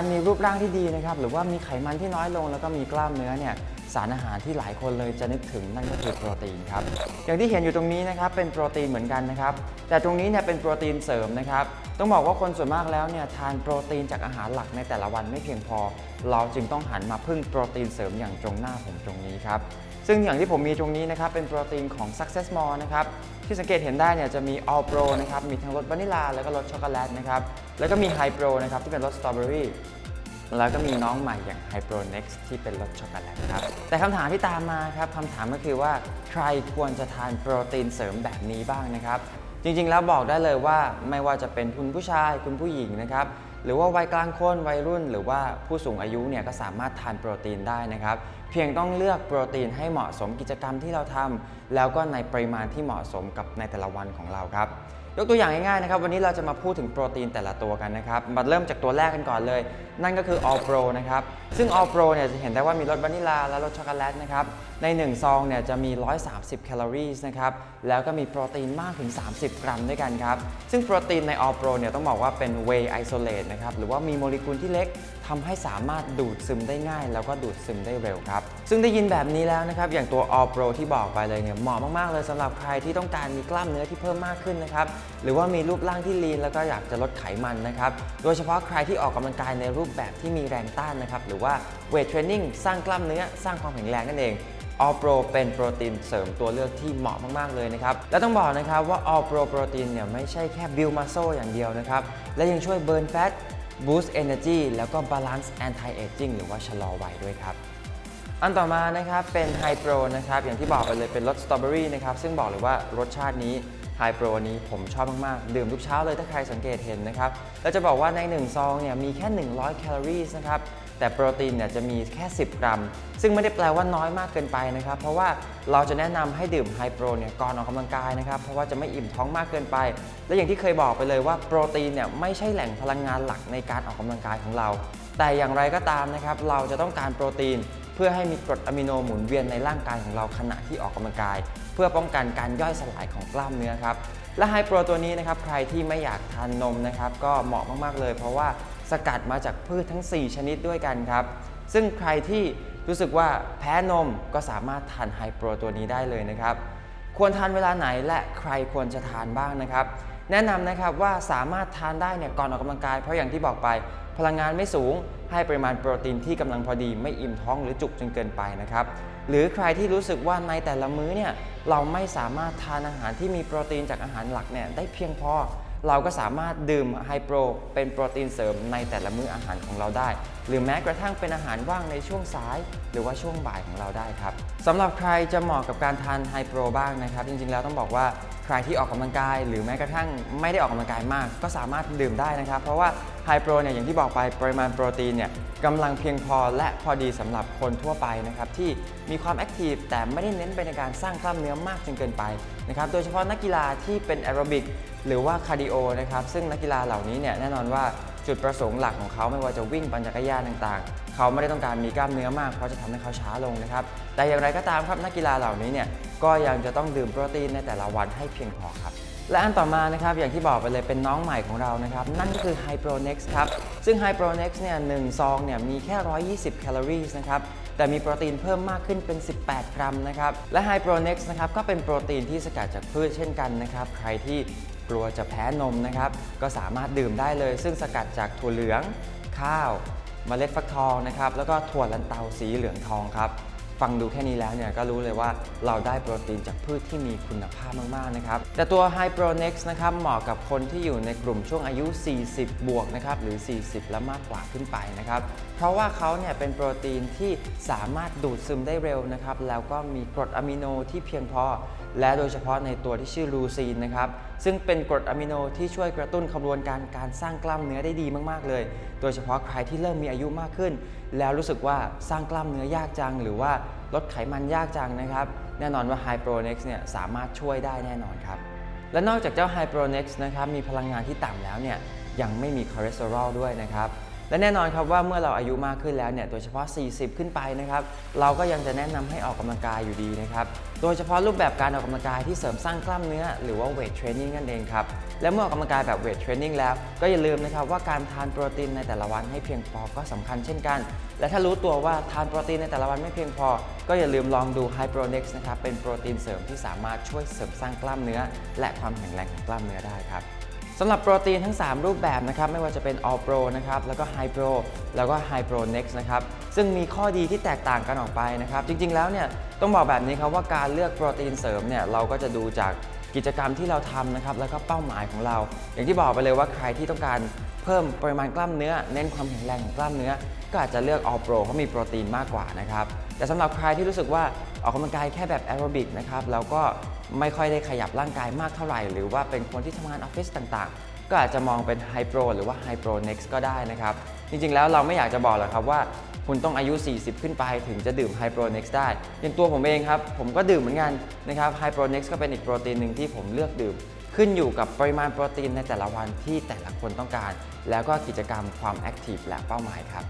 การมีรูปร่างที่ดีนะครับหรือว่ามีไขมันที่น้อยลงแล้วก็มีกล้ามเนื้อเนี่ย สารอาหารที่หลายคนเลยจะนึกถึงนั่นก็คือโปรตีนครับอย่างที่เห็นอยู่ตรงนี้นะครับเป็นโปรตีนเหมือนกันนะครับแต่ตรงนี้เนี่ยเป็นโปรตีนเสริมนะครับต้องบอกว่าคนส่วนมากแล้วเนี่ยทานโปรตีนจากอาหารหลักในแต่ละวันไม่เพียงพอ เราจึงต้องหันมาพึ่งโปรตีนเสริมอย่างตรงหน้าผมตรงนี้ครับซึ่งอย่างที่ผมมีตรงนี้นะครับเป็นโปรตีนของ Success More นะครับที่สังเกตเห็นได้เนี่ยจะมี All Pro นะครับมีทั้งรสวานิลาแล้วก็รสช็อกโกแลตนะครับแล้วก็มี High Pro นะครับที่เป็นรสสตรอเบอรี่ แล้วก็มีน้องใหม่อย่าง Hypronex ที่เป็นรสช็อกโกแลตครับ แต่คำถามที่ตามมาครับคำถามก็คือว่าใครควรจะทานโปรตีนเสริมแบบนี้บ้างนะครับ จริงๆแล้วบอกได้เลยว่าไม่ว่าจะเป็นคุณผู้ชายคุณผู้หญิงนะครับหรือว่าวัยกลางคนวัยรุ่น หรือว่าผู้สูงอายุเนี่ยก็สามารถทานโปรตีนได้นะครับ เพียงต้องเลือกโปรตีนให้เหมาะสมกิจกรรมที่เราทำแล้วก็ในปริมาณที่เหมาะสมกับในแต่ละวันของเราครับ ยกตัวอย่างง่ายๆนะครับ วันนี้เราจะมาพูดถึงโปรตีนแต่ละตัวกันนะครับ มาเริ่มจากตัวแรกกันก่อนเลย นั่นก็คือ All Pro นะครับ ซึ่ง All Pro เนี่ยจะเห็นได้ว่ามีรสวานิลาและรสช็อกโกแลตนะครับ ใน 1 ซองเนี่ยจะมี 130 แคลอรี่นะครับ แล้วก็มีโปรตีนมากถึง 30 กรัมด้วยกันครับ ซึ่งโปรตีนใน All Pro เนี่ยต้องบอกว่าเป็น Whey Isolate นะครับ หรือว่ามีโมเลกุลที่เล็ก ทำให้สามารถดูดซึมได้ง่าย แล้วก็ดูดซึมได้เร็วครับ ซึ่งได้ยินแบบนี้แล้วนะครับ อย่างตัว All Pro ที่บอกไปเลยเนี่ยเหมาะมากๆเลยสำหรับใครที่ต้องการมีกล้ามเนื้อที่เพิ่มมากขึ้นนะครับ หรือว่ามีรูปร่างที่ลีนแล้วก็อยากจะลดไขมันนะครับ โดยเฉพาะใครที่ออกกำลังกายในรูปแบบที่มีแรงต้านนะครับ หรือว่าเวทเทรนนิ่งสร้างกล้ามเนื้อสร้างความแข็งแรงนั่นเอง All Pro เป็นโปรตีนเสริมตัวเลือกที่เหมาะมาก ๆ เลยนะครับ และต้องบอกนะครับว่า All Pro โปรตีนเนี่ยไม่ใช่แค่ build muscle อย่างเดียวนะครับ และยังช่วย burn fat boost energy แล้วก็ balance anti aging หรือว่าชะลอวัยด้วยครับ อันต่อมานะครับเป็น High Pro นะครับ อย่างที่บอกไปเลยเป็นรสสตรอเบอรี่นะครับ ซึ่งบอกเลยว่ารสชาตินี้ High Pro นี้ผมชอบมาก ๆ ดื่มทุกเช้าเลยถ้าใครสังเกตเห็นนะครับ แล้วจะบอกว่าใน 1 ซองเนี่ยมีแค่ 100 แคลอรี่นะครับ แต่โปรตีนเนี่ยจะมีแค่ 10 กรัม ซึ่งไม่ได้แปลว่าน้อยมากเกินไปนะครับ เพราะว่าเราจะแนะนำให้ดื่ม High Pro เนี่ยก่อนออกกำลังกายนะครับ เพราะว่าจะไม่อิ่มท้องมากเกินไป และอย่างที่เคยบอกไปเลยว่าโปรตีนเนี่ยไม่ใช่แหล่งพลังงานหลักในการออกกำลังกายของเรา แต่อย่างไรก็ตามนะครับ เราจะต้องการโปรตีนเพื่อให้มีกรดอะมิโนหมุนเวียนในร่างกายของเราขณะที่ออกกำลังกาย เพื่อป้องกันการย่อยสลายของกล้ามเนื้อครับและไฮโปรตัวนี้นะครับใครที่ไม่อยากทานนมนะครับก็เหมาะมากๆเลย เพราะว่า สกัดมาจากพืชทั้ง 4 ชนิดด้วยกันครับ ซึ่งใครที่รู้สึกว่าแพ้นมก็สามารถทานไฮโปรตัวนี้ได้เลยนะครับ ควรทานเวลาไหนและใครควรจะทานบ้างนะครับ แนะนำนะครับว่าสามารถทานได้เนี่ยก่อนออกกำลังกายเพราะอย่างที่บอกไป พลังงานไม่สูง ให้ปริมาณโปรตีนที่กำลังพอดี ไม่อิ่มท้องหรือจุกจนเกินไปนะครับหรือใครที่รู้สึกว่าในแต่ละมื้อเนี่ยเราไม่สามารถทานอาหารที่มีโปรตีนจากอาหารหลักเนี่ยได้เพียงพอ เราก็สามารถดื่มไฮโปรเป็นโปรตีนเสริมในแต่ละมื้ออาหารของเราได้ หรือแม้กระทั่งเป็นอาหารว่างในช่วงสาย หรือว่าช่วงบ่ายของเราได้ครับสำหรับใครจะเหมาะกับการทานไฮโปรบ้างนะครับ จริงๆแล้วต้องบอกว่าใครที่ออกกำลังกาย หรือแม้กระทั่งไม่ได้ออกกำลังกายมาก ก็สามารถดื่มได้นะครับ เพราะว่าไฮโปรเนี่ยอย่างที่บอกไปปริมาณโปรตีนเนี่ยกำลังเพียงพอและพอดีสำหรับคนทั่วไปนะครับที่มีความแอคทีฟแต่ไม่ได้เน้นไปในการสร้างกล้ามเนื้อมากจนเกินไปนะครับโดยเฉพาะนักกีฬาที่เป็นแอโรบิกหรือว่าคาร์ดิโอนะครับซึ่งนักกีฬาเหล่านี้เนี่ยแน่นอนว่า จุดประสงค์หลักของเขาไม่ว่าจะวิ่งปั่นจักรยานต่างๆ เขาไม่ได้ต้องการมีกล้ามเนื้อมากเพราะจะทำให้เขาช้าลงนะครับ แต่อย่างไรก็ตามครับนักกีฬาเหล่านี้เนี่ยก็ยังจะต้องดื่มโปรตีนในแต่ละวันให้เพียงพอครับและอันต่อมานะครับอย่างที่บอกไปเลยเป็นน้องใหม่ของเรานะครับ นั่นก็คือ High Pro Next ครับ ซึ่ง High Pro Next เนี่ยหนึ่งซองเนี่ยมีแค่ 120 แคลอรี่นะครับ แต่มีโปรตีนเพิ่มมากขึ้นเป็น 18 กรัมนะครับ และ High Pro Next นะครับก็เป็นโปรตีนที่สกัดจากพืชเช่นกันนะครับ ใครที่ กลัวจะแพ้นมนะครับ ก็สามารถดื่มได้เลย ซึ่งสกัดจากถั่วเหลือง ข้าวเมล็ดฟักทองนะครับ แล้วก็ถั่วลันเตาสีเหลืองทองครับฟังดูแค่นี้แล้วเนี่ยก็รู้เลยว่าเราได้โปรตีนจากพืชที่มีคุณภาพมาก ๆ นะครับ แต่ตัว High Pro n e x นะครับเหมาะกับคนที่อยู่ในกลุ่มช่วงอายุ 40 บวกนะครับหรือ 40 และมากกว่าขึ้นไปนะครับ เพราะว่าเขาเนี่ยเป็นโปรตีนที่สามารถดูดซึมได้เร็วนะครับ แล้วก็มีกรดอะมิโนที่เพียงพอและโดยเฉพาะในตัวที่ชื่อลูซีนนะครับ ซึ่งเป็นกรดอะมิโนที่ช่วยกระตุ้นขบวนการการสร้างกล้ามเนื้อได้ดีมากๆเลย โดยเฉพาะใครที่เริ่มมีอายุมากขึ้น แล้วรู้สึกว่าสร้างกล้ามเนื้อยากจัง หรือว่าลดไขมันยากจังนะครับ แน่นอนว่า High Pro Next เนี่ยสามารถช่วยได้แน่นอนครับ และนอกจากเจ้า High Pro Next นะครับมีพลังงานที่ต่ำแล้วเนี่ยยังไม่มีคอเลสเตอรอลด้วยนะครับ และแน่นอนครับว่าเมื่อเราอายุมากขึ้นแล้วเนี่ยโดยเฉพาะ 40 ขึ้นไปนะครับเราก็ยังจะแนะนำให้ออกกำลังกายอยู่ดีนะครับโดยเฉพาะรูปแบบการออกกำลังกายที่เสริมสร้างกล้ามเนื้อหรือว่าเวทเทรนนิ่งนั่นเองครับและเมื่อออกกำลังกายแบบเวทเทรนนิ่งแล้วก็อย่าลืมนะครับว่าการทานโปรตีนในแต่ละวันให้เพียงพอก็สำคัญเช่นกัน และถ้ารู้ตัวว่าทานโปรตีนในแต่ละวันไม่เพียงพอ ก็อย่าลืมลองดู High Pro Next นะครับเป็นโปรตีนเสริมที่สามารถช่วยเสริมสร้างกล้ามเนื้อ และความแข็งแรงของกล้ามเนื้อได้ครับ สำหรับโปรตีนทั้ง 3 รูปแบบนะครับไม่ว่าจะเป็น All Pro นะครับแล้วก็ High Pro แล้วก็ High Pro Next นะครับซึ่งมีข้อดีที่แตกต่างกันออกไปนะครับจริงๆแล้วเนี่ยต้องบอกแบบนี้ครับว่าการเลือกโปรตีนเสริมเนี่ยเราก็จะดูจากกิจกรรมที่เราทำนะครับแล้วก็เป้าหมายของเรา อย่างที่บอกไปเลยว่าใครที่ต้องการเพิ่มปริมาณกล้ามเนื้อ เน้นความแข็งแรงของกล้ามเนื้อ ก็อาจจะเลือก All Pro เพราะมีโปรตีนมากกว่านะครับ แต่สำหรับใครที่รู้สึกว่าออกกำลังกายแค่แบบแอโรบิกนะครับแล้วก็ไม่ค่อยได้ขยับร่างกายมากเท่าไหร่ หรือว่าเป็นคนที่ทำงานออฟฟิศต่างๆ ก็อาจจะมองเป็น High Pro หรือว่า High Pro Next ก็ได้นะครับ จริงๆแล้วเราไม่อยากจะบอกหรอกครับว่าคุณต้องอายุ 40 ขึ้นไปถึงจะดื่ม High Pro Next ได้ อย่างตัวผมเองครับ ผมก็ดื่มเหมือนกันนะครับ High Pro Next ก็เป็นอีกโปรตีนหนึ่งที่ผมเลือกดื่ม ขึ้นอยู่กับปริมาณโปรตีนในแต่ละวันที่แต่ละคนต้องการ แล้วก็กิจกรรมความแอคทีฟและเป้าหมายครับ